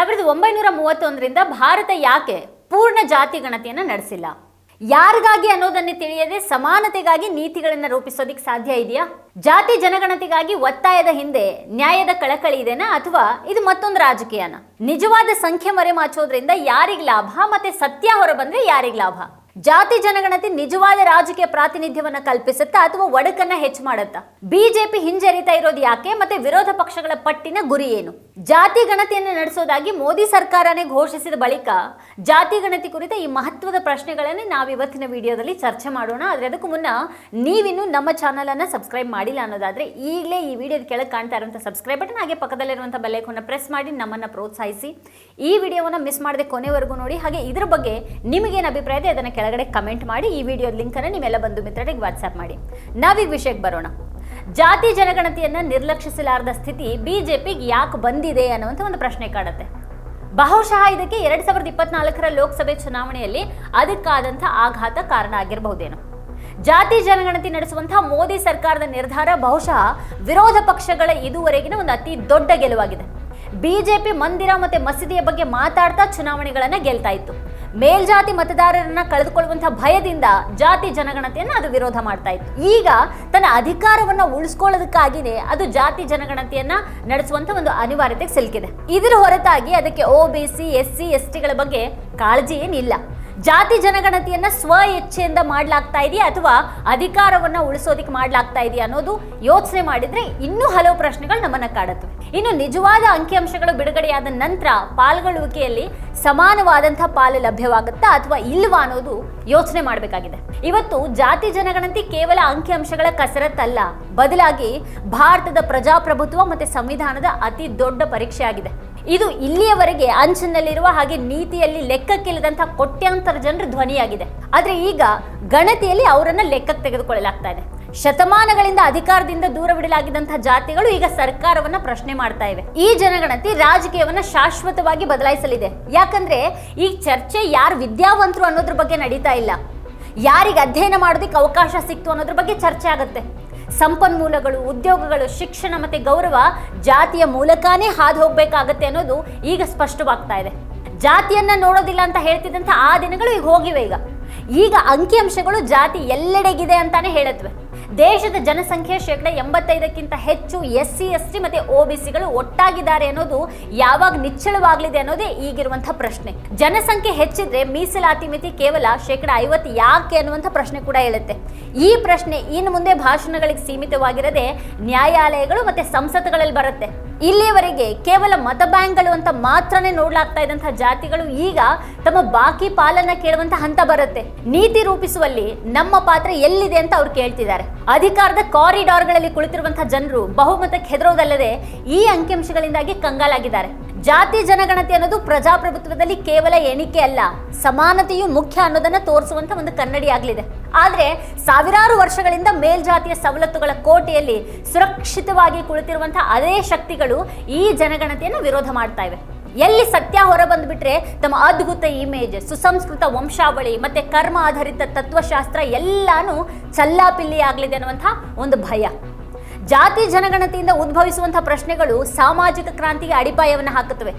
ಸಾವಿರದ ಒಂಬೈನೂರ ಮೂವತ್ತೊಂದರಿಂದ ಭಾರತ ಯಾಕೆ ಪೂರ್ಣ ಜಾತಿ ಗಣತಿಯನ್ನು ನಡೆಸಿಲ್ಲ? ಯಾರಿಗಾಗಿ ಅನ್ನೋದನ್ನೇ ತಿಳಿಯದೆ ಸಮಾನತೆಗಾಗಿ ನೀತಿಗಳನ್ನು ರೂಪಿಸೋದಿಕ್ ಸಾಧ್ಯ ಇದೆಯಾ? ಜಾತಿ ಜನಗಣತಿಗಾಗಿ ಒತ್ತಾಯದ ಹಿಂದೆ ನ್ಯಾಯದ ಕಳಕಳಿ ಇದೆನಾ ಅಥವಾ ಇದು ಮತ್ತೊಂದು ರಾಜಕೀಯನ? ನಿಜವಾದ ಸಂಖ್ಯೆ ಮರೆಮಾಚೋದ್ರಿಂದ ಯಾರಿಗ್ ಲಾಭ ಮತ್ತೆ ಸತ್ಯ ಹೊರಬಂದ್ರೆ ಯಾರಿಗ್ ಲಾಭ? ಜಾತಿ ಜನಗಣತಿ ನಿಜವಾದ ರಾಜಕೀಯ ಪ್ರಾತಿನಿಧ್ಯವನ್ನ ಕಲ್ಪಿಸುತ್ತಾ ಅಥವಾ ಒಡಕನ್ನ ಹೆಚ್ಚು ಮಾಡುತ್ತಾ? ಬಿಜೆಪಿ ಹಿಂಜರಿತಾ ಇರೋದು ಯಾಕೆ? ಮತ್ತೆ ವಿರೋಧ ಪಕ್ಷಗಳ ಪಟ್ಟಿನ ಗುರಿ ಏನು? ಜಾತಿ ಗಣತಿಯನ್ನು ನಡೆಸೋದಾಗಿ ಮೋದಿ ಸರ್ಕಾರನೇ ಘೋಷಿಸಿದ ಬಳಿಕ ಜಾತಿ ಗಣತಿ ಕುರಿತ ಈ ಮಹತ್ವದ ಪ್ರಶ್ನೆಗಳನ್ನೇ ನಾವು ಇವತ್ತಿನ ವಿಡಿಯೋದಲ್ಲಿ ಚರ್ಚೆ ಮಾಡೋಣ. ಆದ್ರೆ ಅದಕ್ಕೂ ಮುನ್ನ ನೀವಿನ್ನು ನಮ್ಮ ಚಾನಲ್ ಅನ್ನ ಸಬ್ಸ್ಕ್ರೈಬ್ ಮಾಡಿಲ್ಲ ಅನ್ನೋದಾದ್ರೆ ಈಗಲೇ ಈ ವಿಡಿಯೋದ ಕೆಳಗೆ ಕಾಣ್ತಾ ಇರುವಂಥ ಸಬ್ಸ್ಕ್ರೈಬ್ ಬಟನ್ ಹಾಗೆ ಪಕ್ಕದಲ್ಲಿರುವಂಥ ಬೆಲ್ಲೈಕನ್ನ ಪ್ರೆಸ್ ಮಾಡಿ ನಮ್ಮನ್ನ ಪ್ರೋತ್ಸಾಹಿಸಿ. ಈ ವಿಡಿಯೋವನ್ನ ಮಿಸ್ ಮಾಡದೆ ಕೊನೆವರೆಗೂ ನೋಡಿ. ಹಾಗೆ ಇದರ ಬಗ್ಗೆ ನಿಮಗೇನು ಅಭಿಪ್ರಾಯ ಇದೆ, ಅದನ್ನ ಕೆಳಗಡೆ ಕಮೆಂಟ್ ಮಾಡಿ, ಈ ವಿಡಿಯೋ ಲಿಂಕನ್ನು ನಿಮ್ಮೆಲ್ಲ ಬಂಧು ಮಿತ್ರರಿಗೆ ವಾಟ್ಸ್ಆಪ್ ಮಾಡಿ. ನಾವೀಗ ವಿಷಯಕ್ಕೆ ಬರೋಣ. ಜಾತಿ ಜನಗಣತಿಯನ್ನ ನಿರ್ಲಕ್ಷಿಸಲಾರದ ಸ್ಥಿತಿ ಬಿಜೆಪಿಗೆ ಯಾಕೆ ಬಂದಿದೆ ಅನ್ನುವಂಥ ಒಂದು ಪ್ರಶ್ನೆ ಕಾಡುತ್ತೆ. ಬಹುಶಃ ಇದಕ್ಕೆ ಎರಡ್ ಸಾವಿರದ ಇಪ್ಪತ್ನಾಲ್ಕರ ಲೋಕಸಭೆ ಚುನಾವಣೆಯಲ್ಲಿ ಅದಕ್ಕಾದಂಥ ಆಘಾತ ಕಾರಣ ಆಗಿರಬಹುದೇನೋ. ಜಾತಿ ಜನಗಣತಿ ನಡೆಸುವಂತಹ ಮೋದಿ ಸರ್ಕಾರದ ನಿರ್ಧಾರ ಬಹುಶಃ ವಿರೋಧ ಪಕ್ಷಗಳ ಇದುವರೆಗಿನ ಒಂದು ಅತಿ ದೊಡ್ಡ ಗೆಲುವಾಗಿದೆ. ಬಿಜೆಪಿ ಮಂದಿರ ಮತ್ತೆ ಮಸೀದಿಯ ಬಗ್ಗೆ ಮಾತಾಡ್ತಾ ಚುನಾವಣೆಗಳನ್ನ ಗೆಲ್ತಾ ಇತ್ತು. ಮೇಲ್ಜಾತಿ ಮತದಾರರನ್ನ ಕಳೆದುಕೊಳ್ಳುವಂತಹ ಭಯದಿಂದ ಜಾತಿ ಜನಗಣತಿಯನ್ನು ಅದು ವಿರೋಧ ಮಾಡ್ತಾ ಇತ್ತು. ಈಗ ತನ್ನ ಅಧಿಕಾರವನ್ನ ಉಳಿಸ್ಕೊಳ್ಳೋದಕ್ಕಾಗಿನೇ ಅದು ಜಾತಿ ಜನಗಣತಿಯನ್ನ ನಡೆಸುವಂತ ಒಂದು ಅನಿವಾರ್ಯತೆಗೆ ಸಿಲುಕಿದೆ. ಇದರ ಹೊರತಾಗಿ ಅದಕ್ಕೆ O B C S C S ಟಿಗಳ ಬಗ್ಗೆ ಕಾಳಜಿ ಏನಿಲ್ಲ. ಜಾತಿ ಜನಗಣತಿಯನ್ನ ಸ್ವ ಇಚ್ಛೆಯಿಂದ ಮಾಡ್ಲಾಗ್ತಾ ಇದೆಯಾ ಅಥವಾ ಅಧಿಕಾರವನ್ನ ಉಳಿಸೋದಿಕ್ಕೆ ಮಾಡ್ಲಾಗ್ತಾ ಇದೆಯಾ ಅನ್ನೋದು ಯೋಚನೆ ಮಾಡಿದ್ರೆ ಇನ್ನೂ ಹಲವು ಪ್ರಶ್ನೆಗಳು ನಮ್ಮನ್ನ ಕಾಡುತ್ತವೆ. ಇನ್ನು ನಿಜವಾದ ಅಂಕಿಅಂಶಗಳು ಬಿಡುಗಡೆಯಾದ ನಂತರ ಪಾಲ್ಗೊಳ್ಳುವಿಕೆಯಲ್ಲಿ ಸಮಾನವಾದಂತಹ ಪಾಲು ಲಭ್ಯವಾಗುತ್ತಾ ಅಥವಾ ಇಲ್ವಾ ಅನ್ನೋದು ಯೋಚನೆ ಮಾಡಬೇಕಾಗಿದೆ. ಇವತ್ತು ಜಾತಿ ಜನಗಣತಿ ಕೇವಲ ಅಂಕಿಅಂಶಗಳ ಕಸರತ್ತಲ್ಲ, ಬದಲಾಗಿ ಭಾರತದ ಪ್ರಜಾಪ್ರಭುತ್ವ ಮತ್ತೆ ಸಂವಿಧಾನದ ಅತಿ ದೊಡ್ಡ ಪರೀಕ್ಷೆಯಾಗಿದೆ. ಇದು ಇಲ್ಲಿಯವರೆಗೆ ಅಂಚಿನಲ್ಲಿರುವ ಹಾಗೆ ನೀತಿಯಲ್ಲಿ ಲೆಕ್ಕಕ್ಕಿಲ್ಲದಂತಹ ಕೋಟ್ಯಾಂತರ ಜನರ ಧ್ವನಿಯಾಗಿದೆ. ಆದರೆ ಈಗ ಗಣತಿಯಲ್ಲಿ ಅವರನ್ನ ಲೆಕ್ಕಕ್ಕೆ ತೆಗೆದುಕೊಳ್ಳಲಾಗ್ತಾ ಇದೆ. ಶತಮಾನಗಳಿಂದ ಅಧಿಕಾರದಿಂದ ದೂರವಿಡಲಾಗಿದ್ದಂತಹ ಜಾತಿಗಳು ಈಗ ಸರ್ಕಾರವನ್ನ ಪ್ರಶ್ನೆ ಮಾಡ್ತಾ ಇವೆ. ಈ ಜನಗಣತಿ ರಾಜಕೀಯವನ್ನ ಶಾಶ್ವತವಾಗಿ ಬದಲಾಯಿಸಲಿದೆ. ಯಾಕಂದ್ರೆ ಈ ಚರ್ಚೆ ಯಾರು ವಿದ್ಯಾವಂತರು ಅನ್ನೋದ್ರ ಬಗ್ಗೆ ನಡೀತಾ ಇಲ್ಲ. ಯಾರಿಗೆ ಅಧ್ಯಯನ ಮಾಡೋದಕ್ಕೆ ಅವಕಾಶ ಸಿಕ್ತು ಅನ್ನೋದ್ರ ಬಗ್ಗೆ ಚರ್ಚೆ ಆಗುತ್ತೆ. ಸಂಪನ್ಮೂಲಗಳು, ಉದ್ಯೋಗಗಳು, ಶಿಕ್ಷಣ ಮತ್ತೆ ಗೌರವ ಜಾತಿಯ ಮೂಲಕನೇ ಹಾದು ಹೋಗಬೇಕಾಗತ್ತೆ ಅನ್ನೋದು ಈಗ ಸ್ಪಷ್ಟವಾಗ್ತಾ ಇದೆ. ಜಾತಿಯನ್ನ ನೋಡೋದಿಲ್ಲ ಅಂತ ಹೇಳ್ತಿದ್ದಂಥ ಆ ದಿನಗಳು ಈಗ ಹೋಗಿವೆ ಈಗ. ಈಗ ಅಂಕಿಅಂಶಗಳು ಜಾತಿ ಎಲ್ಲೆಡೆಗಿದೆ ಅಂತಾನೆ ಹೇಳತ್ವೆ ದೇಶದ ಜನಸಂಖ್ಯೆ ಶೇಕಡ ಎಂಬತ್ತೈದಕ್ಕಿಂತ ಹೆಚ್ಚು ಎಸ್ ಸಿ, ಎಸ್ ಟಿ ಮತ್ತೆ ಒ ಬಿ ಸಿಗಳು ಒಟ್ಟಾಗಿದ್ದಾರೆ ಅನ್ನೋದು ಯಾವಾಗ ನಿಚ್ಚಳವಾಗಲಿದೆ ಅನ್ನೋದೇ ಈಗಿರುವಂತಹ ಪ್ರಶ್ನೆ. ಜನಸಂಖ್ಯೆ ಹೆಚ್ಚಿದ್ರೆ ಮೀಸಲಾತಿ ಮಿತಿ ಕೇವಲ ಶೇಕಡ ಐವತ್ತು ಯಾಕೆ ಅನ್ನುವಂಥ ಪ್ರಶ್ನೆ ಕೂಡ ಹೇಳುತ್ತೆ ಈ ಪ್ರಶ್ನೆ ಇನ್ನು ಮುಂದೆ ಭಾಷಣಗಳಿಗೆ ಸೀಮಿತವಾಗಿರದೆ ನ್ಯಾಯಾಲಯಗಳು ಮತ್ತೆ ಸಂಸತ್ಗಳಲ್ಲಿ ಬರುತ್ತೆ. ಇಲ್ಲಿಯವರೆಗೆ ಕೇವಲ ಮತ ಬ್ಯಾಂಕ್ಗಳು ಅಂತ ಮಾತ್ರನೇ ನೋಡ್ಲಾಗ್ತಾ ಇದ್ದಂತಹ ಜಾತಿಗಳು ಈಗ ತಮ್ಮ ಬಾಕಿ ಪಾಲನ್ನ ಕೇಳುವಂತ ಹಂತ ಬರುತ್ತೆ. ನೀತಿ ರೂಪಿಸುವಲ್ಲಿ ನಮ್ಮ ಪಾತ್ರ ಎಲ್ಲಿದೆ ಅಂತ ಅವ್ರು ಕೇಳ್ತಿದ್ದಾರೆ. ಅಧಿಕಾರದ ಕಾರಿಡಾರ್ಗಳಲ್ಲಿ ಕುಳಿತಿರುವಂತಹ ಜನರು ಬಹುಮತಕ್ಕೆ ಹೆದರೋದಲ್ಲದೆ ಈ ಅಂಕಿಅಂಶಗಳಿಂದಾಗಿ ಕಂಗಾಲಾಗಿದ್ದಾರೆ. ಜಾತಿ ಜನಗಣತಿ ಅನ್ನೋದು ಪ್ರಜಾಪ್ರಭುತ್ವದಲ್ಲಿ ಕೇವಲ ಎಣಿಕೆ ಅಲ್ಲ, ಸಮಾನತೆಯು ಮುಖ್ಯ ಅನ್ನೋದನ್ನ ತೋರಿಸುವಂತ ಒಂದು ಕನ್ನಡಿ ಆದರೆ ಆದ್ರೆ ಸಾವಿರಾರು ವರ್ಷಗಳಿಂದ ಮೇಲ್ಜಾತಿಯ ಸವಲತ್ತುಗಳ ಕೋಟೆಯಲ್ಲಿ ಸುರಕ್ಷಿತವಾಗಿ ಕುಳಿತಿರುವಂತಹ ಅದೇ ಶಕ್ತಿಗಳು ಈ ಜನಗಣತಿಯನ್ನು ವಿರೋಧ ಮಾಡ್ತಾ ಎಲ್ಲಿ ಸತ್ಯ ಹೊರ ಬಂದ್ಬಿಟ್ರೆ ತಮ್ಮ ಅದ್ಭುತ ಇಮೇಜ್ ಸುಸಂಸ್ಕೃತ ವಂಶಾವಳಿ, ಮತ್ತೆ ಕರ್ಮ ಆಧಾರಿತ ತತ್ವಶಾಸ್ತ್ರ ಎಲ್ಲಾನು ಚಲ್ಲಾಪಿಲ್ಲಿ ಆಗಲಿದೆ ಅನ್ನುವಂಥ ಒಂದು ಭಯ. ಜಾತಿ ಜನಗಣತಿಯಿಂದ ಉದ್ಭವಿಸುವಂತಹ ಪ್ರಶ್ನೆಗಳು ಸಾಮಾಜಿಕ ಕ್ರಾಂತಿಗೆ ಅಡಿಪಾಯವನ್ನು ಹಾಕುತ್ತವೆ.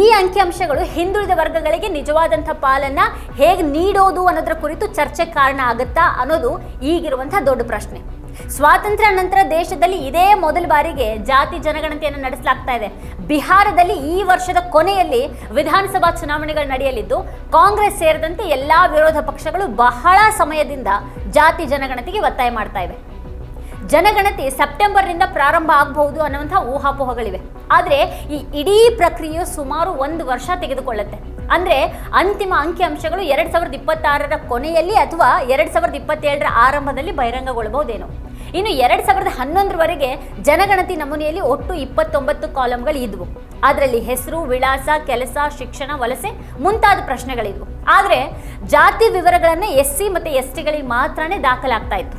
ಈ ಅಂಕಿಅಂಶಗಳು ಹಿಂದುಳಿದ ವರ್ಗಗಳಿಗೆ ನಿಜವಾದಂಥ ಪಾಲನ್ನ ಹೇಗೆ ನೀಡೋದು ಅನ್ನೋದರ ಕುರಿತು ಚರ್ಚೆ ಕಾರಣ ಆಗುತ್ತಾ ಅನ್ನೋದು ಈಗಿರುವಂತಹ ದೊಡ್ಡ ಪ್ರಶ್ನೆ. ಸ್ವಾತಂತ್ರ್ಯ ನಂತರ ದೇಶದಲ್ಲಿ ಇದೇ ಮೊದಲ ಬಾರಿಗೆ ಜಾತಿ ಜನಗಣತಿಯನ್ನು ನಡೆಸಲಾಗ್ತಾ ಇದೆ. ಬಿಹಾರದಲ್ಲಿ ಈ ವರ್ಷದ ಕೊನೆಯಲ್ಲಿ ವಿಧಾನಸಭಾ ಚುನಾವಣೆಗಳು ನಡೆಯಲಿದ್ದು, ಕಾಂಗ್ರೆಸ್ ಸೇರಿದಂತೆ ಎಲ್ಲಾ ವಿರೋಧ ಪಕ್ಷಗಳು ಬಹಳ ಸಮಯದಿಂದ ಜಾತಿ ಜನಗಣತಿಗೆ ಒತ್ತಾಯ ಮಾಡ್ತಾ ಇವೆ. ಜನಗಣತಿ ಸೆಪ್ಟೆಂಬರ್ನಿಂದ ಪ್ರಾರಂಭ ಆಗಬಹುದು ಅನ್ನುವಂಥ ಊಹಾಪೋಹಗಳಿವೆ. ಆದರೆ ಈ ಇಡೀ ಪ್ರಕ್ರಿಯೆ ಸುಮಾರು ಒಂದು ವರ್ಷ ತೆಗೆದುಕೊಳ್ಳುತ್ತೆ. ಅಂದ್ರೆ ಅಂತಿಮ ಅಂಕಿಅಂಶಗಳು ಎರಡ್ ಸಾವಿರದ ಇಪ್ಪತ್ತಾರರ ಕೊನೆಯಲ್ಲಿ ಅಥವಾ ಎರಡ್ ಸಾವಿರದ ಇಪ್ಪತ್ತೇಳರ ಆರಂಭದಲ್ಲಿ ಬಹಿರಂಗಗೊಳ್ಳಬಹುದೇನೋ. ಇನ್ನು ಎರಡು ಸಾವಿರದ ಹನ್ನೊಂದರವರೆಗೆ ಜನಗಣತಿ ನಮೂನೆಯಲ್ಲಿ ಒಟ್ಟು ಇಪ್ಪತ್ತೊಂಬತ್ತು ಕಾಲಮ್ಗಳು ಇದ್ವು ಅದರಲ್ಲಿ ಹೆಸರು, ವಿಳಾಸ, ಕೆಲಸ, ಶಿಕ್ಷಣ, ವಲಸೆ ಮುಂತಾದ ಪ್ರಶ್ನೆಗಳಿದ್ವು. ಆದರೆ ಜಾತಿ ವಿವರಗಳನ್ನು ಎಸ್ ಸಿ ಮತ್ತು ಎಸ್ ಟಿಗಳಿಗೆ ಮಾತ್ರನೇ ದಾಖಲಾಗ್ತಾ ಇತ್ತು.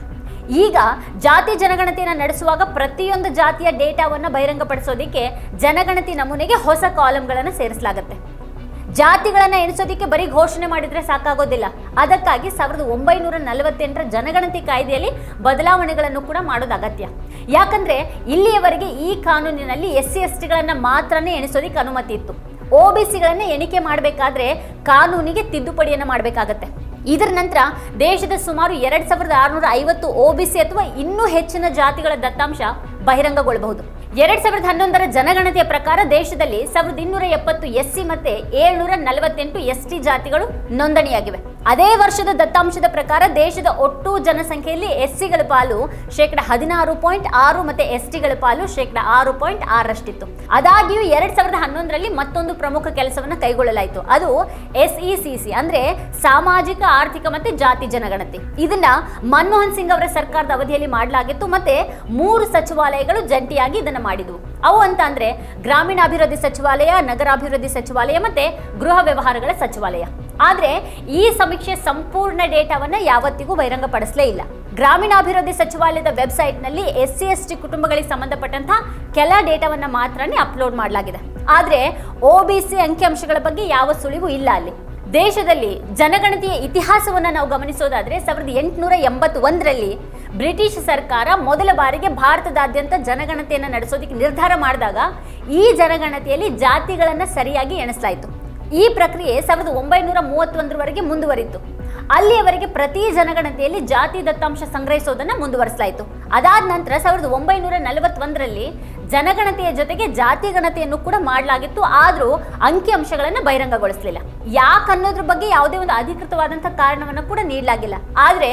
ಈಗ ಜಾತಿ ಜನಗಣತಿಯನ್ನು ನಡೆಸುವಾಗ ಪ್ರತಿಯೊಂದು ಜಾತಿಯ ಡೇಟಾವನ್ನು ಬಹಿರಂಗಪಡಿಸೋದಕ್ಕೆ ಜನಗಣತಿ ನಮೂನೆಗೆ ಹೊಸ ಕಾಲಮ್ಗಳನ್ನು ಸೇರಿಸಲಾಗುತ್ತೆ. ಜಾತಿಗಳನ್ನ ಎಣಿಸೋದಿಕ್ಕೆ ಬರೀ ಘೋಷಣೆ ಮಾಡಿದ್ರೆ ಸಾಕಾಗೋದಿಲ್ಲ. ಅದಕ್ಕಾಗಿ ಸಾವಿರದ ಒಂಬೈನೂರ ನಲವತ್ತೆಂಟರ ಜನಗಣತಿ ಕಾಯ್ದೆಯಲ್ಲಿ ಬದಲಾವಣೆಗಳನ್ನು ಕೂಡ ಮಾಡೋದು ಅಗತ್ಯ. ಯಾಕಂದ್ರೆ ಇಲ್ಲಿಯವರೆಗೆ ಈ ಕಾನೂನಿನಲ್ಲಿ ಎಸ್ ಸಿ ಎಸ್ ಟಿಗಳನ್ನ ಮಾತ್ರನೇ ಎಣಿಸೋದಿಕ್ಕೆ ಅನುಮತಿ ಇತ್ತು. ಒ ಬಿ ಸಿಗಳನ್ನ ಎಣಿಕೆ ಮಾಡಬೇಕಾದ್ರೆ ಕಾನೂನಿಗೆ ತಿದ್ದುಪಡಿಯನ್ನು ಮಾಡಬೇಕಾಗತ್ತೆ. ಇದರ ನಂತರ ದೇಶದ ಸುಮಾರು ಎರಡ್ ಸಾವಿರದ ಆರುನೂರ ಐವತ್ತು ಒ ಬಿ ಸಿ ಅಥವಾ ಇನ್ನೂ ಹೆಚ್ಚಿನ ಜಾತಿಗಳ ದತ್ತಾಂಶ ಬಹಿರಂಗಗೊಳ್ಳಬಹುದು. ಎರಡ್ ಸಾವಿರದ ಹನ್ನೊಂದರ ಜನಗಣತಿಯ ಪ್ರಕಾರ ದೇಶದಲ್ಲಿ ಸಾವಿರದ ಇನ್ನೂರ ಎಪ್ಪತ್ತು ಎಸ್ಸಿ ಮತ್ತೆ ಏಳ್ನೂರ ನಲವತ್ತೆಂಟು ಎಸ್ಟಿ ಜಾತಿಗಳು ನೋಂದಣಿಯಾಗಿವೆ. ಅದೇ ವರ್ಷದ ದತ್ತಾಂಶದ ಪ್ರಕಾರ ದೇಶದ ಒಟ್ಟು ಜನಸಂಖ್ಯೆಯಲ್ಲಿ ಎಸ್ಸಿಗಳ ಪಾಲು ಶೇಕಡ ಹದಿನಾರು ಪಾಯಿಂಟ್ ಆರು ಮತ್ತೆ ಎಸ್ಟಿಗಳ ಪಾಲು ಶೇಕಡ ಆರು ಪಾಯಿಂಟ್ ಆರಷ್ಟಿತ್ತು. ಆದಾಗ್ಯೂ ಎರಡ್ ಸಾವಿರದ ಹನ್ನೊಂದರಲ್ಲಿ ಮತ್ತೊಂದು ಪ್ರಮುಖ ಕೆಲಸವನ್ನು ಕೈಗೊಳ್ಳಲಾಯಿತು. ಅದು ಎಸ್ಇಸಿಸಿ ಅಂದ್ರೆ ಸಾಮಾಜಿಕ, ಆರ್ಥಿಕ ಮತ್ತೆ ಜಾತಿ ಜನಗಣತಿ. ಇದನ್ನ ಮನಮೋಹನ್ ಸಿಂಗ್ ಅವರ ಸರ್ಕಾರದ ಅವಧಿಯಲ್ಲಿ ಮಾಡಲಾಗಿತ್ತು ಮತ್ತೆ ಮೂರು ಸಚಿವಾಲಯಗಳು ಜಂಟಿಯಾಗಿ ಇದನ್ನ ಮಾಡಿದವು. ಅವು ಅಂತ ಅಂದ್ರೆ ಗ್ರಾಮೀಣಾಭಿವೃದ್ಧಿ ಸಚಿವಾಲಯ, ನಗರಾಭಿವೃದ್ಧಿ ಸಚಿವಾಲಯ ಮತ್ತೆ ಗೃಹ ವ್ಯವಹಾರಗಳ ಸಚಿವಾಲಯ. ಆದ್ರೆ ಈ ಸಮೀಕ್ಷೆ ಸಂಪೂರ್ಣ ಡೇಟಾವನ್ನ ಯಾವತ್ತಿಗೂ ಬಹಿರಂಗಪಡಿಸಲೇ ಇಲ್ಲ. ಗ್ರಾಮೀಣಾಭಿವೃದ್ಧಿ ಸಚಿವಾಲಯದ ವೆಬ್ಸೈಟ್ನಲ್ಲಿ ಎಸ್ ಸಿ ಎಸ್ ಟಿ ಕುಟುಂಬಗಳಿಗೆ ಸಂಬಂಧಪಟ್ಟಂತಹ ಕೆಲ ಡೇಟಾವನ್ನ ಮಾತ್ರನೇ ಅಪ್ಲೋಡ್ ಮಾಡಲಾಗಿದೆ. ಆದರೆ ಒ ಬಿ ಸಿ ಅಂಕಿಅಂಶಗಳ ಬಗ್ಗೆ ಯಾವ ಸುಳಿವು ಇಲ್ಲ ಅಲ್ಲಿ. ದೇಶದಲ್ಲಿ ಜನಗಣತಿಯ ಇತಿಹಾಸವನ್ನು ನಾವು ಗಮನಿಸೋದಾದ್ರೆ ಸಾವಿರದ ಎಂಟುನೂರ ಎಂಬತ್ತೊಂದರಲ್ಲಿ ಬ್ರಿಟಿಷ್ ಸರ್ಕಾರ ಮೊದಲ ಬಾರಿಗೆ ಭಾರತದಾದ್ಯಂತ ಜನಗಣತಿಯನ್ನು ನಡೆಸೋದಕ್ಕೆ ನಿರ್ಧಾರ ಮಾಡಿದಾಗ ಈ ಜನಗಣತಿಯಲ್ಲಿ ಜಾತಿಗಳನ್ನು ಸರಿಯಾಗಿ ಎಣಿಸಲಾಯಿತು. ಈ ಪ್ರಕ್ರಿಯೆ ಸಾವಿರದ ಒಂಬೈನೂರ ಮೂವತ್ತೊಂದರವರೆಗೆ ಮುಂದುವರಿತು. ಅಲ್ಲಿಯವರೆಗೆ ಪ್ರತಿ ಜನಗಣತಿಯಲ್ಲಿ ಜಾತಿ ದತ್ತಾಂಶ ಸಂಗ್ರಹಿಸೋದನ್ನು ಮುಂದುವರಿಸಲಾಯಿತು. ಅದಾದ ನಂತರ ಸಾವಿರದ ಒಂಬೈನೂರ ನಲವತ್ತೊಂದರಲ್ಲಿ ಜನಗಣತಿಯ ಜೊತೆಗೆ ಜಾತಿ ಗಣತಿಯನ್ನು ಕೂಡ ಮಾಡಲಾಗಿತ್ತು. ಆದರೂ ಅಂಕಿಅಂಶಗಳನ್ನು ಬಹಿರಂಗಗೊಳಿಸಲಿಲ್ಲ. ಯಾಕೆ ಅನ್ನೋದ್ರ ಬಗ್ಗೆ ಯಾವುದೇ ಒಂದು ಅಧಿಕೃತವಾದಂಥ ಕಾರಣವನ್ನು ಕೂಡ ನೀಡಲಾಗಿಲ್ಲ. ಆದರೆ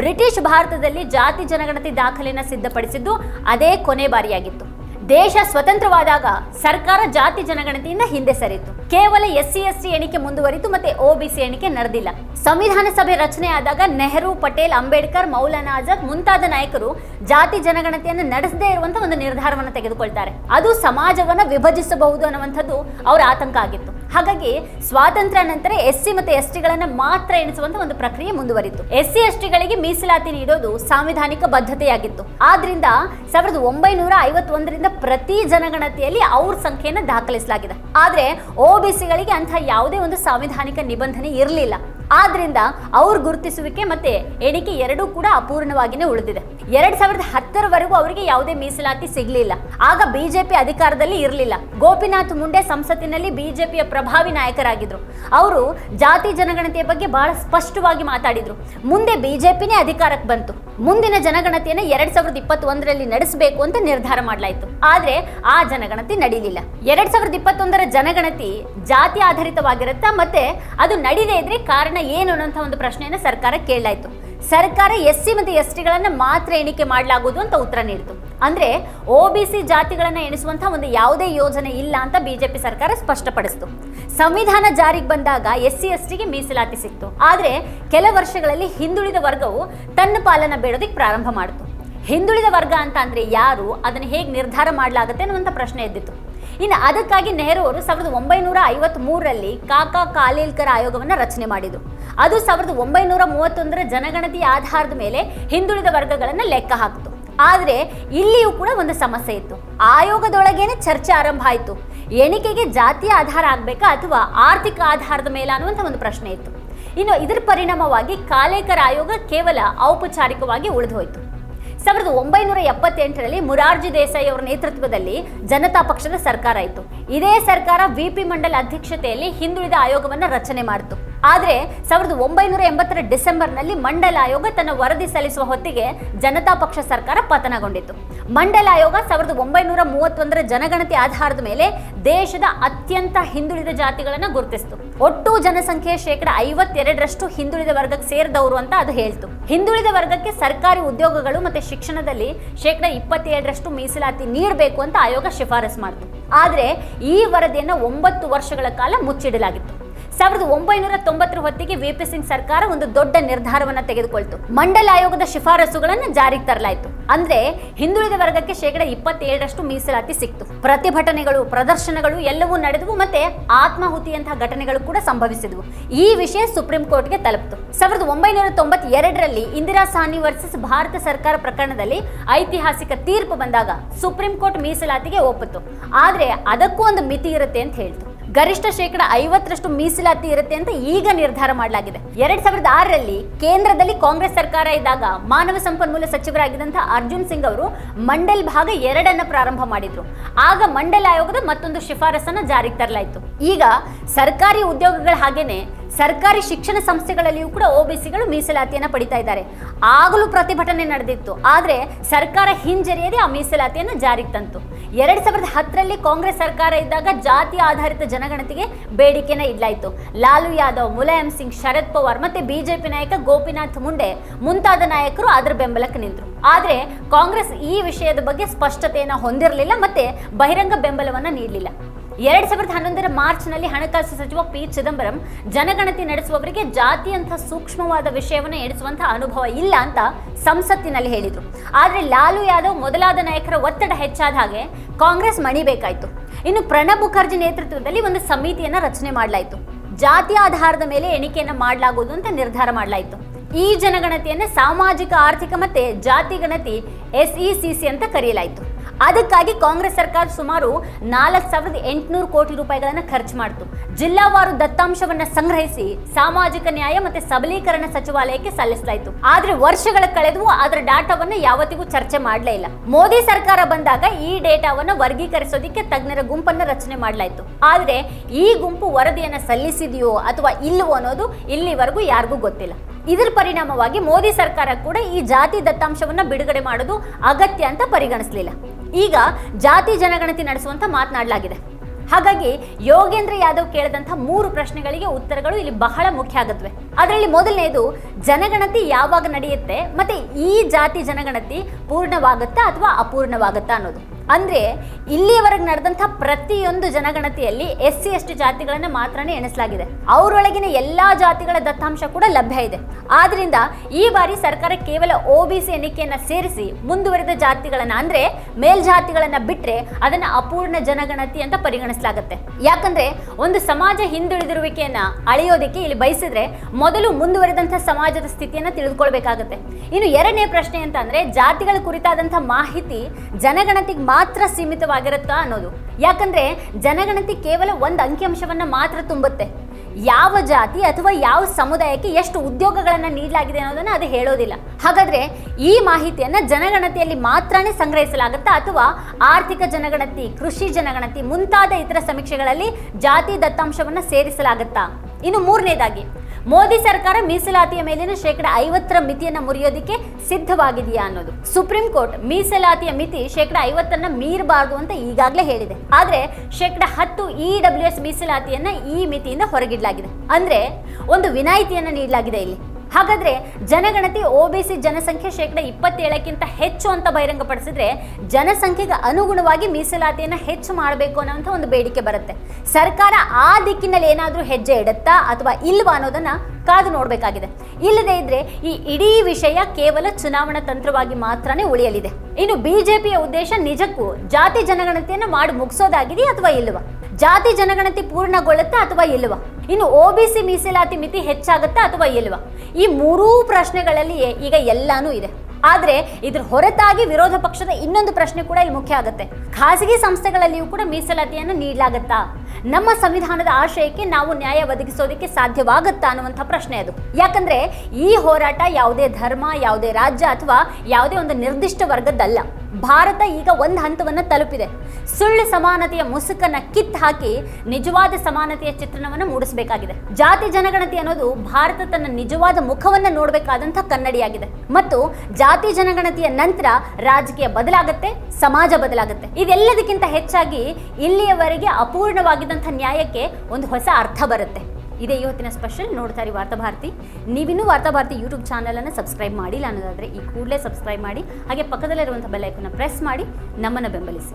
ಬ್ರಿಟಿಷ್ ಭಾರತದಲ್ಲಿ ಜಾತಿ ಜನಗಣತಿ ದಾಖಲೆಯನ್ನು ಸಿದ್ಧಪಡಿಸಿದ್ದು ಅದೇ ಕೊನೆ ಬಾರಿಯಾಗಿತ್ತು. ದೇಶ ಸ್ವತಂತ್ರವಾದಾಗ ಸರ್ಕಾರ ಜಾತಿ ಜನಗಣತಿಯಿಂದ ಹಿಂದೆ ಸರಿತು. ಕೇವಲ ಎಸ್ ಸಿ ಎಸ್ ಟಿ ಎಣಿಕೆ ಮುಂದುವರಿತು ಮತ್ತೆ ಸಿ ಎಣಿಕೆ ನಡೆದಿಲ್ಲ. ಸಂವಿಧಾನ ಸಭೆ ರಚನೆ ಆದಾಗ ನೆಹರು, ಪಟೇಲ್, ಅಂಬೇಡ್ಕರ್, ಮೌಲಾನಾ ಆಜಾದ್ ಮುಂತಾದ ನಾಯಕರು ಜಾತಿ ಜನಗಣತಿಯನ್ನು ನಡೆಸದೇ ಇರುವಂತಹ ಒಂದು ನಿರ್ಧಾರವನ್ನು ತೆಗೆದುಕೊಳ್ತಾರೆ. ಅದು ಸಮಾಜವನ್ನು ವಿಭಜಿಸಬಹುದು ಅನ್ನುವಂಥದ್ದು ಅವರ ಆತಂಕ ಆಗಿತ್ತು. ಹಾಗಾಗಿ ಸ್ವಾತಂತ್ರ್ಯ ನಂತರ ಎಸ್ ಸಿ ಮತ್ತು ಎಸ್ ಟಿಗಳನ್ನು ಮಾತ್ರ ಎಣಿಸುವಂತ ಒಂದು ಪ್ರಕ್ರಿಯೆ ಮುಂದುವರಿತು. ಎಸ್ ಸಿ ಎಸ್ ಟಿಗಳಿಗೆ ಮೀಸಲಾತಿ ನೀಡೋದು ಸಾಂವಿಧಾನಿಕ ಬದ್ಧತೆಯಾಗಿತ್ತು. ಆದ್ರಿಂದ ಸಾವಿರದ ಒಂಬೈನೂರ ಐವತ್ತೊಂದರಿಂದ ಪ್ರತಿ ಜನಗಣತಿಯಲ್ಲಿ ಅವ್ರ ಸಂಖ್ಯೆಯನ್ನು ದಾಖಲಿಸಲಾಗಿದೆ. ಆದ್ರೆ ಒಬಿಸಿಗಳಿಗೆ ಅಂತಹ ಯಾವುದೇ ಒಂದು ಸಾಂವಿಧಾನಿಕ ನಿಬಂಧನೆ ಇರಲಿಲ್ಲ. ಆದ್ರಿಂದ ಅವ್ರ ಗುರುತಿಸುವಿಕೆ ಮತ್ತೆ ಎಣಿಕೆ ಎರಡೂ ಕೂಡ ಅಪೂರ್ಣವಾಗಿನೇ ಉಳಿದಿದೆ. ಎರಡ್ ಸಾವಿರದ ಹತ್ತರವರೆಗೂ ಅವರಿಗೆ ಯಾವುದೇ ಮೀಸಲಾತಿ ಸಿಗಲಿಲ್ಲ. ಆಗ ಬಿಜೆಪಿ ಅಧಿಕಾರದಲ್ಲಿ ಇರಲಿಲ್ಲ. ಗೋಪಿನಾಥ್ ಮುಂಡೆ ಸಂಸತ್ತಿನಲ್ಲಿ ಬಿಜೆಪಿಯ ಪ್ರಭಾವಿ ನಾಯಕರಾಗಿದ್ರು. ಅವರು ಜಾತಿ ಜನಗಣತಿಯ ಬಗ್ಗೆ ಬಹಳ ಸ್ಪಷ್ಟವಾಗಿ ಮಾತಾಡಿದ್ರು. ಮುಂದೆ ಬಿಜೆಪಿನೇ ಅಧಿಕಾರಕ್ಕೆ ಬಂತು. ಮುಂದಿನ ಜನಗಣತಿಯನ್ನು ಎರಡ್ ಸಾವಿರದ ಇಪ್ಪತ್ತೊಂದರಲ್ಲಿ ನಡೆಸಬೇಕು ಅಂತ ನಿರ್ಧಾರ ಮಾಡಲಾಯಿತು. ಆದ್ರೆ ಆ ಜನಗಣತಿ ನಡೀಲಿಲ್ಲ. ಎರಡ್ ಸಾವಿರದ ಇಪ್ಪತ್ತೊಂದರ ಜನಗಣತಿ ಜಾತಿ ಆಧಾರಿತವಾಗಿರುತ್ತಾ ಮತ್ತೆ ಅದು ನಡೀದೇ ಇದ್ರೆ ಕಾರಣ ಏನು ಅನ್ನೋಂಥ ಒಂದು ಪ್ರಶ್ನೆಯನ್ನು ಸರ್ಕಾರ ಕೇಳಲಾಯಿತು. ಸರ್ಕಾರ ಎಸ್ ಸಿ ಮತ್ತು ಎಸ್ ಟಿಗಳನ್ನು ಮಾತ್ರ ಎಣಿಕೆ ಮಾಡಲಾಗುವುದು ಅಂತ ಉತ್ತರ ನೀಡಿತು. ಅಂದ್ರೆ ಒ ಬಿ ಸಿ ಜಾತಿಗಳನ್ನ ಎಣಿಸುವಂತಹ ಒಂದು ಯಾವುದೇ ಯೋಜನೆ ಇಲ್ಲ ಅಂತ ಬಿಜೆಪಿ ಸರ್ಕಾರ ಸ್ಪಷ್ಟಪಡಿಸಿತು. ಸಂವಿಧಾನ ಜಾರಿಗೆ ಬಂದಾಗ ಎಸ್ ಸಿ ಎಸ್ ಟಿಗೆ ಮೀಸಲಾತಿ ಸಿಕ್ತು. ಆದ್ರೆ ಕೆಲ ವರ್ಷಗಳಲ್ಲಿ ಹಿಂದುಳಿದ ವರ್ಗವು ತನ್ನ ಪಾಲನ ಬೇಡೋದಕ್ಕೆ ಪ್ರಾರಂಭ ಮಾಡಿತು. ಹಿಂದುಳಿದ ವರ್ಗ ಅಂತ ಅಂದ್ರೆ ಯಾರು? ಅದನ್ನು ಹೇಗೆ ನಿರ್ಧಾರ ಮಾಡಲಾಗುತ್ತೆ ಅನ್ನುವಂಥ ಪ್ರಶ್ನೆ ಎದ್ದಿತ್ತು. ಇನ್ನು ಅದಕ್ಕಾಗಿ ನೆಹರು ಅವರು ಸಾವಿರದ ಒಂಬೈನೂರ ಐವತ್ತ್ ಮೂರರಲ್ಲಿ ಕಾಕಾ ಕಾಲೇಲ್ಕರ್ ಆಯೋಗವನ್ನು ರಚನೆ ಮಾಡಿದರು. ಅದು ಸಾವಿರದ ಒಂಬೈನೂರ ಮೂವತ್ತೊಂದರ ಜನಗಣತಿಯ ಆಧಾರದ ಮೇಲೆ ಹಿಂದುಳಿದ ವರ್ಗಗಳನ್ನು ಲೆಕ್ಕ ಹಾಕಿತು. ಆದರೆ ಇಲ್ಲಿಯೂ ಕೂಡ ಒಂದು ಸಮಸ್ಯೆ ಇತ್ತು. ಆಯೋಗದೊಳಗೇನೆ ಚರ್ಚೆ ಆರಂಭ ಆಯಿತು. ಎಣಿಕೆಗೆ ಜಾತಿಯ ಆಧಾರ ಆಗಬೇಕಾ ಅಥವಾ ಆರ್ಥಿಕ ಆಧಾರದ ಮೇಲೆ ಅನ್ನುವಂಥ ಒಂದು ಪ್ರಶ್ನೆ ಇತ್ತು. ಇನ್ನು ಇದರ ಪರಿಣಾಮವಾಗಿ ಕಾಲೇಕರ ಆಯೋಗ ಕೇವಲ ಔಪಚಾರಿಕವಾಗಿ ಉಳಿದು ಹೋಯಿತು. ಸಾವಿರದ ಒಂಬೈನೂರ ಎಪ್ಪತ್ತೆಂಟರಲ್ಲಿ ಮುರಾರ್ಜಿ ದೇಸಾಯಿ ಅವರ ನೇತೃತ್ವದಲ್ಲಿ ಜನತಾ ಪಕ್ಷದ ಸರ್ಕಾರ ಇತ್ತು. ಇದೇ ಸರ್ಕಾರ ವಿ ಪಿ ಮಂಡಲ್ ಅಧ್ಯಕ್ಷತೆಯಲ್ಲಿ ಹಿಂದುಳಿದ ಆಯೋಗವನ್ನು ರಚನೆ ಮಾಡಿತು. ಆದರೆ ಸಾವಿರದ ಒಂಬೈನೂರ ಎಂಬತ್ತರ ಡಿಸೆಂಬರ್ನಲ್ಲಿ ಮಂಡಲ ಆಯೋಗ ತನ್ನ ವರದಿ ಸಲ್ಲಿಸುವ ಹೊತ್ತಿಗೆ ಜನತಾ ಪಕ್ಷ ಸರ್ಕಾರ ಪತನಗೊಂಡಿತು ಮಂಡಲ ಆಯೋಗ ಸಾವಿರದ ಒಂಬೈನೂರ ಮೂವತ್ತೊಂದರ ಜನಗಣತಿ ಆಧಾರದ ಮೇಲೆ ದೇಶದ ಅತ್ಯಂತ ಹಿಂದುಳಿದ ಜಾತಿಗಳನ್ನು ಗುರುತಿಸಿತು. ಒಟ್ಟು ಜನಸಂಖ್ಯೆಯ ಶೇಕಡ ಐವತ್ತೆರಡರಷ್ಟು ಹಿಂದುಳಿದ ವರ್ಗಕ್ಕೆ ಸೇರಿದವರು ಅಂತ ಅದು ಹೇಳ್ತು. ಹಿಂದುಳಿದ ವರ್ಗಕ್ಕೆ ಸರ್ಕಾರಿ ಉದ್ಯೋಗಗಳು ಮತ್ತೆ ಶಿಕ್ಷಣದಲ್ಲಿ ಶೇಕಡ ಇಪ್ಪತ್ತೇಳರಷ್ಟು ಮೀಸಲಾತಿ ನೀಡಬೇಕು ಅಂತ ಆಯೋಗ ಶಿಫಾರಸು ಮಾಡಿತು. ಆದರೆ ಈ ವರದಿಯನ್ನು ಒಂಬತ್ತು ವರ್ಷಗಳ ಕಾಲ ಮುಚ್ಚಿಡಲಾಗಿತ್ತು. ಸಾವಿರದ ಒಂಬೈನೂರ ತೊಂಬತ್ತರ ಹೊತ್ತಿಗೆ ವಿ ಪಿ ಸಿಂಗ್ ಸರ್ಕಾರ ಒಂದು ದೊಡ್ಡ ನಿರ್ಧಾರವನ್ನು ತೆಗೆದುಕೊಳ್ತು. ಮಂಡಲ ಆಯೋಗದ ಶಿಫಾರಸುಗಳನ್ನು ಜಾರಿಗೆ ತರಲಾಯಿತು. ಅಂದ್ರೆ ಹಿಂದುಳಿದ ವರ್ಗಕ್ಕೆ ಶೇಕಡ ಇಪ್ಪತ್ತೇಳರಷ್ಟು ಮೀಸಲಾತಿ ಸಿಕ್ತು. ಪ್ರತಿಭಟನೆಗಳು, ಪ್ರದರ್ಶನಗಳು ಎಲ್ಲವೂ ನಡೆದವು ಮತ್ತೆ ಆತ್ಮಾಹುತಿಯಂತಹ ಘಟನೆಗಳು ಕೂಡ ಸಂಭವಿಸಿದವು. ಈ ವಿಷಯ ಸುಪ್ರೀಂ ಕೋರ್ಟ್ಗೆ ತಲುಪಿತು. ಸಾವಿರದ ಒಂಬೈನೂರ ತೊಂಬತ್ತೆರಡರಲ್ಲಿ ಇಂದಿರಾ ಸಾನಿ ವರ್ಸಸ್ ಭಾರತ ಸರ್ಕಾರ ಪ್ರಕರಣದಲ್ಲಿ ಐತಿಹಾಸಿಕ ತೀರ್ಪು ಬಂದಾಗ ಸುಪ್ರೀಂ ಕೋರ್ಟ್ ಮೀಸಲಾತಿಗೆ ಒಪ್ಪಿತು ಆದ್ರೆ ಅದಕ್ಕೂ ಒಂದು ಮಿತಿ ಇರುತ್ತೆ ಅಂತ ಹೇಳ್ತು. ಗರಿಷ್ಠ ಶೇಕಡ ಐವತ್ತರಷ್ಟು ಮೀಸಲಾತಿ ಇರುತ್ತೆ ಅಂತ ಈಗ ನಿರ್ಧಾರ ಮಾಡಲಾಗಿದೆ. ಎರಡ್ ಸಾವಿರದ ಆರರಲ್ಲಿ ಕೇಂದ್ರದಲ್ಲಿ ಕಾಂಗ್ರೆಸ್ ಸರ್ಕಾರ ಇದ್ದಾಗ ಮಾನವ ಸಂಪನ್ಮೂಲ ಸಚಿವರಾಗಿದ್ದಂತಹ ಅರ್ಜುನ್ ಸಿಂಗ್ ಅವರು ಮಂಡಲ್ ಭಾಗ ಎರಡನ್ನ ಪ್ರಾರಂಭ ಮಾಡಿದ್ರು. ಆಗ ಮಂಡಲ್ ಆಯೋಗದ ಮತ್ತೊಂದು ಶಿಫಾರಸನ್ನ ಜಾರಿಗೆ ತರಲಾಯಿತು. ಈಗ ಸರ್ಕಾರಿ ಉದ್ಯೋಗಗಳ ಹಾಗೇನೆ ಸರ್ಕಾರಿ ಶಿಕ್ಷಣ ಸಂಸ್ಥೆಗಳಲ್ಲಿಯೂ ಕೂಡ ಒಬಿಸಿಗಳು ಮೀಸಲಾತಿಯನ್ನು ಪಡಿತಾ ಇದ್ದಾರೆ. ಆಗಲೂ ಪ್ರತಿಭಟನೆ ನಡೆದಿತ್ತು. ಆದರೆ ಸರ್ಕಾರ ಹಿಂಜರಿಯದೆ ಆ ಮೀಸಲಾತಿಯನ್ನು ಜಾರಿಗೆ ತಂತು. ಎರಡು ಸಾವಿರದ ಹತ್ತರಲ್ಲಿ ಕಾಂಗ್ರೆಸ್ ಸರ್ಕಾರ ಇದ್ದಾಗ ಜಾತಿ ಆಧಾರಿತ ಜನಗಣತಿಗೆ ಬೇಡಿಕೆನ ಇಡ್ಲಾಯಿತು. ಲಾಲು ಯಾದವ್, ಮುಲಾಯಂ ಸಿಂಗ್, ಶರದ್ ಪವಾರ್ ಮತ್ತೆ ಬಿಜೆಪಿ ನಾಯಕ ಗೋಪಿನಾಥ್ ಮುಂಡೆ ಮುಂತಾದ ನಾಯಕರು ಅದರ ಬೆಂಬಲಕ್ಕೆ ನಿಂತರು. ಆದರೆ ಕಾಂಗ್ರೆಸ್ ಈ ವಿಷಯದ ಬಗ್ಗೆ ಸ್ಪಷ್ಟತೆಯನ್ನು ಹೊಂದಿರಲಿಲ್ಲ ಮತ್ತೆ ಬಹಿರಂಗ ಬೆಂಬಲವನ್ನು ನೀಡಲಿಲ್ಲ. ಎರಡ್ ಸಾವಿರದ ಹನ್ನೊಂದರ ಮಾರ್ಚ್ನಲ್ಲಿ ಹಣಕಾಸು ಸಚಿವ ಪಿ. ಚಿದಂಬರಂ ಜನಗಣತಿ ನಡೆಸುವವರಿಗೆ ಜಾತಿಯಂಥ ಸೂಕ್ಷ್ಮವಾದ ವಿಷಯವನ್ನು ಎಣಿಸುವಂತಹ ಅನುಭವ ಇಲ್ಲ ಅಂತ ಸಂಸತ್ತಿನಲ್ಲಿ ಹೇಳಿದರು. ಆದರೆ ಲಾಲು ಯಾದವ್ ಮೊದಲಾದ ನಾಯಕರ ಒತ್ತಡ ಹೆಚ್ಚಾದ ಹಾಗೆ ಕಾಂಗ್ರೆಸ್ ಮಣಿಬೇಕಾಯ್ತು. ಇನ್ನು ಪ್ರಣಬ್ ಮುಖರ್ಜಿ ನೇತೃತ್ವದಲ್ಲಿ ಒಂದು ಸಮಿತಿಯನ್ನ ರಚನೆ ಮಾಡಲಾಯಿತು. ಜಾತಿ ಆಧಾರದ ಮೇಲೆ ಎಣಿಕೆಯನ್ನ ಮಾಡಲಾಗುವುದು ಅಂತ ನಿರ್ಧಾರ ಮಾಡಲಾಯಿತು. ಈ ಜನಗಣತಿಯನ್ನ ಸಾಮಾಜಿಕ, ಆರ್ಥಿಕ ಮತ್ತೆ ಜಾತಿ ಗಣತಿ ಎಸ್ಇಸಿಸಿ ಅಂತ ಕರೆಯಲಾಯಿತು. ಅದಕ್ಕಾಗಿ ಕಾಂಗ್ರೆಸ್ ಸರ್ಕಾರ ಸುಮಾರು ನಾಲ್ಕು ಸಾವಿರದ ಎಂಟುನೂರು ಕೋಟಿ ರೂಪಾಯಿಗಳನ್ನು ಖರ್ಚು ಮಾಡಿತು. ಜಿಲ್ಲಾವಾರು ದತ್ತಾಂಶವನ್ನು ಸಂಗ್ರಹಿಸಿ ಸಾಮಾಜಿಕ ನ್ಯಾಯ ಮತ್ತೆ ಸಬಲೀಕರಣ ಸಚಿವಾಲಯಕ್ಕೆ ಸಲ್ಲಿಸಲಾಯಿತು. ಆದ್ರೆ ವರ್ಷಗಳ ಕಳೆದು ಅದರ ಡಾಟಾವನ್ನು ಯಾವತ್ತಿಗೂ ಚರ್ಚೆ ಮಾಡಲೇ ಇಲ್ಲ. ಮೋದಿ ಸರ್ಕಾರ ಬಂದಾಗ ಈ ಡೇಟಾವನ್ನು ವರ್ಗೀಕರಿಸೋದಕ್ಕೆ ತಜ್ಞರ ಗುಂಪನ್ನು ರಚನೆ ಮಾಡಲಾಯಿತು. ಆದ್ರೆ ಈ ಗುಂಪು ವರದಿಯನ್ನು ಸಲ್ಲಿಸಿದೆಯೋ ಅಥವಾ ಇಲ್ಲವೋ ಅನ್ನೋದು ಇಲ್ಲಿವರೆಗೂ ಯಾರಿಗೂ ಗೊತ್ತಿಲ್ಲ. ಇದರ ಪರಿಣಾಮವಾಗಿ ಮೋದಿ ಸರ್ಕಾರ ಕೂಡ ಈ ಜಾತಿ ದತ್ತಾಂಶವನ್ನ ಬಿಡುಗಡೆ ಮಾಡೋದು ಅಗತ್ಯ ಅಂತ ಪರಿಗಣಿಸಲಿಲ್ಲ. ಈಗ ಜಾತಿ ಜನಗಣತಿ ನಡೆಸುವಂತ ಮಾತನಾಡಲಾಗಿದೆ. ಹಾಗಾಗಿ ಯೋಗೇಂದ್ರ ಯಾದವ್ ಕೇಳಿದಂಥ ಮೂರು ಪ್ರಶ್ನೆಗಳಿಗೆ ಉತ್ತರಗಳು ಇಲ್ಲಿ ಬಹಳ ಮುಖ್ಯ ಆಗುತ್ತವೆ ಅದರಲ್ಲಿ ಮೊದಲನೇದು, ಜನಗಣತಿ ಯಾವಾಗ ನಡೆಯುತ್ತೆ ಮತ್ತೆ ಈ ಜಾತಿ ಜನಗಣತಿ ಪೂರ್ಣವಾಗುತ್ತಾ ಅಥವಾ ಅಪೂರ್ಣವಾಗುತ್ತಾ ಅನ್ನೋದು. ಅಂದ್ರೆ ಇಲ್ಲಿಯವರೆಗೆ ನಡೆದಂಥ ಪ್ರತಿಯೊಂದು ಜನಗಣತಿಯಲ್ಲಿ ಎಸ್ ಸಿ, ಎಸ್ ಟಿ ಜಾತಿಗಳನ್ನ ಮಾತ್ರನೇ ಎಣಿಸಲಾಗಿದೆ. ಅವರೊಳಗಿನ ಎಲ್ಲ ಜಾತಿಗಳ ದತ್ತಾಂಶ ಕೂಡ ಲಭ್ಯ ಇದೆ. ಆದ್ದರಿಂದ ಈ ಬಾರಿ ಸರ್ಕಾರ ಕೇವಲ ಒ ಬಿ ಸಿ ಎಣಿಕೆಯನ್ನು ಸೇರಿಸಿ ಮುಂದುವರಿದ ಜಾತಿಗಳನ್ನು ಅಂದ್ರೆ ಮೇಲ್ಜಾತಿಗಳನ್ನು ಬಿಟ್ಟರೆ ಅದನ್ನ ಅಪೂರ್ಣ ಜನಗಣತಿ ಅಂತ ಪರಿಗಣಿಸಲಾಗುತ್ತೆ. ಯಾಕಂದ್ರೆ ಒಂದು ಸಮಾಜ ಹಿಂದುಳಿದಿರುವಿಕೆಯನ್ನ ಅಳೆಯೋದಕ್ಕೆ ಇಲ್ಲಿ ಬಯಸಿದ್ರೆ ಮೊದಲು ಮುಂದುವರೆದಂಥ ಸಮಾಜದ ಸ್ಥಿತಿಯನ್ನ ತಿಳಿದುಕೊಳ್ಬೇಕಾಗುತ್ತೆ. ಇನ್ನು ಎರಡನೇ ಪ್ರಶ್ನೆ ಅಂತ ಜಾತಿಗಳ ಕುರಿತಾದಂಥ ಮಾಹಿತಿ ಜನಗಣತಿಗೆ ಮಾತ್ರ ಸೀಮಿತವಾಗಿರುತ್ತಾ ಅನ್ನೋದು. ಯಾಕಂದ್ರೆ ಜನಗಣತಿ ಕೇವಲ ಒಂದು ಅಂಕಿಅಂಶವನ್ನ ಮಾತ್ರ ತುಂಬುತ್ತೆ. ಯಾವ ಜಾತಿ ಅಥವಾ ಯಾವ ಸಮುದಾಯಕ್ಕೆ ಎಷ್ಟು ಉದ್ಯೋಗಗಳನ್ನ ನೀಡಲಾಗಿದೆ ಅನ್ನೋದನ್ನ ಅದು ಹೇಳೋದಿಲ್ಲ. ಹಾಗಾದ್ರೆ ಈ ಮಾಹಿತಿಯನ್ನ ಜನಗಣತಿಯಲ್ಲಿ ಮಾತ್ರನೇ ಸಂಗ್ರಹಿಸಲಾಗುತ್ತಾ ಅಥವಾ ಆರ್ಥಿಕ ಜನಗಣತಿ, ಕೃಷಿ ಜನಗಣತಿ ಮುಂತಾದ ಇತರ ಸಮೀಕ್ಷೆಗಳಲ್ಲಿ ಜಾತಿ ದತ್ತಾಂಶವನ್ನ ಸೇರಿಸಲಾಗುತ್ತಾ? ಇನ್ನು ಮೂರನೇದಾಗಿ ಮೋದಿ ಸರ್ಕಾರ ಮೀಸಲಾತಿಯ ಮೇಲಿನ ಶೇಕಡ ಐವತ್ತರ ಮಿತಿಯನ್ನು ಮುರಿಯೋದಿಕ್ಕೆ ಸಿದ್ಧವಾಗಿದೆಯಾ ಅನ್ನೋದು. ಸುಪ್ರೀಂ ಕೋರ್ಟ್ ಮೀಸಲಾತಿಯ ಮಿತಿ ಶೇಕಡ ಐವತ್ತನ್ನ ಮೀರಬಾರದು ಅಂತ ಈಗಾಗಲೇ ಹೇಳಿದೆ. ಆದ್ರೆ ಶೇಕಡ ಹತ್ತು ಇ ಡಬ್ಲ್ಯೂ ಎಸ್ ಮೀಸಲಾತಿಯನ್ನ ಈ ಮಿತಿಯಿಂದ ಹೊರಗಿಡಲಾಗಿದೆ. ಅಂದ್ರೆ ಒಂದು ವಿನಾಯಿತಿಯನ್ನ ನೀಡಲಾಗಿದೆ ಇಲ್ಲಿ. ಹಾಗಾದ್ರೆ ಜನಗಣತಿ ಒಬಿಸಿ ಜನಸಂಖ್ಯೆ ಶೇಕಡ ಇಪ್ಪತ್ತೇಳಕ್ಕಿಂತ ಹೆಚ್ಚು ಅಂತ ಬಹಿರಂಗಪಡಿಸಿದ್ರೆ ಜನಸಂಖ್ಯೆಗೆ ಅನುಗುಣವಾಗಿ ಮೀಸಲಾತಿಯನ್ನ ಹೆಚ್ಚು ಮಾಡಬೇಕು ಅನ್ನೋಂಥ ಒಂದು ಬೇಡಿಕೆ ಬರುತ್ತೆ. ಸರ್ಕಾರ ಆ ದಿಕ್ಕಿನಲ್ಲಿ ಏನಾದರೂ ಹೆಜ್ಜೆ ಇಡುತ್ತಾ ಅಥವಾ ಇಲ್ವಾ ಅನ್ನೋದನ್ನ ಕಾದು ನೋಡಬೇಕಾಗಿದೆ. ಇಲ್ಲದೇ ಇದ್ರೆ ಈ ಇಡೀ ವಿಷಯ ಕೇವಲ ಚುನಾವಣಾ ತಂತ್ರವಾಗಿ ಮಾತ್ರನೇ ಉಳಿಯಲಿದೆ. ಇನ್ನು ಬಿಜೆಪಿಯ ಉದ್ದೇಶ ನಿಜಕ್ಕೂ ಜಾತಿ ಜನಗಣತಿಯನ್ನು ಮಾಡಿ ಮುಗಿಸೋದಾಗಿದೆಯಾ ಅಥವಾ ಇಲ್ವಾ? ಜಾತಿ ಜನಗಣತಿ ಪೂರ್ಣಗೊಳ್ಳುತ್ತಾ ಅಥವಾ ಇಲ್ವಾ ಇನ್ನು ಒ ಬಿ ಸಿ ಮೀಸಲಾತಿ ಮಿತಿ ಹೆಚ್ಚಾಗುತ್ತಾ ಅಥವಾ ಇಲ್ವಾ ಈ ಮೂರೂ ಪ್ರಶ್ನೆಗಳಲ್ಲಿ ಈಗ ಎಲ್ಲಾನು ಇದೆ. ಆದ್ರೆ ಇದ್ರ ಹೊರತಾಗಿ ವಿರೋಧ ಪಕ್ಷದ ಇನ್ನೊಂದು ಪ್ರಶ್ನೆ ಕೂಡ ಇಲ್ಲಿ ಮುಖ್ಯ ಆಗುತ್ತೆ. ಖಾಸಗಿ ಸಂಸ್ಥೆಗಳಲ್ಲಿಯೂ ಕೂಡ ಮೀಸಲಾತಿಯನ್ನು ನೀಡಲಾಗತ್ತಾ? ನಮ್ಮ ಸಂವಿಧಾನದ ಆಶಯಕ್ಕೆ ನಾವು ನ್ಯಾಯ ಒದಗಿಸೋದಕ್ಕೆ ಸಾಧ್ಯವಾಗುತ್ತಾ ಅನ್ನುವಂಥ ಪ್ರಶ್ನೆ ಅದು. ಯಾಕಂದ್ರೆ ಈ ಹೋರಾಟ ಯಾವುದೇ ಧರ್ಮ, ಯಾವುದೇ ರಾಜ್ಯ ಅಥವಾ ಯಾವುದೇ ಒಂದು ನಿರ್ದಿಷ್ಟ ವರ್ಗದ್ದಲ್ಲ. ಭಾರತ ಈಗ ಒಂದು ಹಂತವನ್ನು ತಲುಪಿದೆ. ಸುಳ್ಳು ಸಮಾನತೆಯ ಮುಸುಕನ್ನ ಕಿತ್ತು ಹಾಕಿ ನಿಜವಾದ ಸಮಾನತೆಯ ಚಿತ್ರಣವನ್ನು ಮೂಡಿಸಬೇಕಾಗಿದೆ. ಜಾತಿ ಜನಗಣತಿ ಅನ್ನೋದು ಭಾರತ ತನ್ನ ನಿಜವಾದ ಮುಖವನ್ನ ನೋಡಬೇಕಾದಂಥ ಕನ್ನಡಿಯಾಗಿದೆ. ಮತ್ತು ಜಾತಿ ಜನಗಣತಿಯ ನಂತರ ರಾಜಕೀಯ ಬದಲಾಗುತ್ತೆ, ಸಮಾಜ ಬದಲಾಗುತ್ತೆ. ಇದೆಲ್ಲದಕ್ಕಿಂತ ಹೆಚ್ಚಾಗಿ ಇಲ್ಲಿಯವರೆಗೆ ಅಪೂರ್ಣವಾಗಿದ್ದಂಥ ನ್ಯಾಯಕ್ಕೆ ಒಂದು ಹೊಸ ಅರ್ಥ ಬರುತ್ತೆ. ಇದೇ ಇವತ್ತಿನ ಸ್ಪೆಷಲ್ ನೋಡ್ತಾ ಇರಿ ವಾರ್ತಾಭಾರತಿ ನೀವಿನ್ನೂ ವಾರ್ತಾಭಾರತಿ ಯೂಟ್ಯೂಬ್ ಚಾನಲನ್ನು ಸಬ್ಸ್ಕ್ರೈಬ್ ಮಾಡಿಲ್ಲ ಅನ್ನೋದಾದರೆ ಈ ಕೂಡಲೇ ಸಬ್ಸ್ಕ್ರೈಬ್ ಮಾಡಿ, ಹಾಗೆ ಪಕ್ಕದಲ್ಲಿರುವಂಥ ಬೆಲ್ಲೈಕನ್ನ ಪ್ರೆಸ್ ಮಾಡಿ, ನಮ್ಮನ್ನು ಬೆಂಬಲಿಸಿ.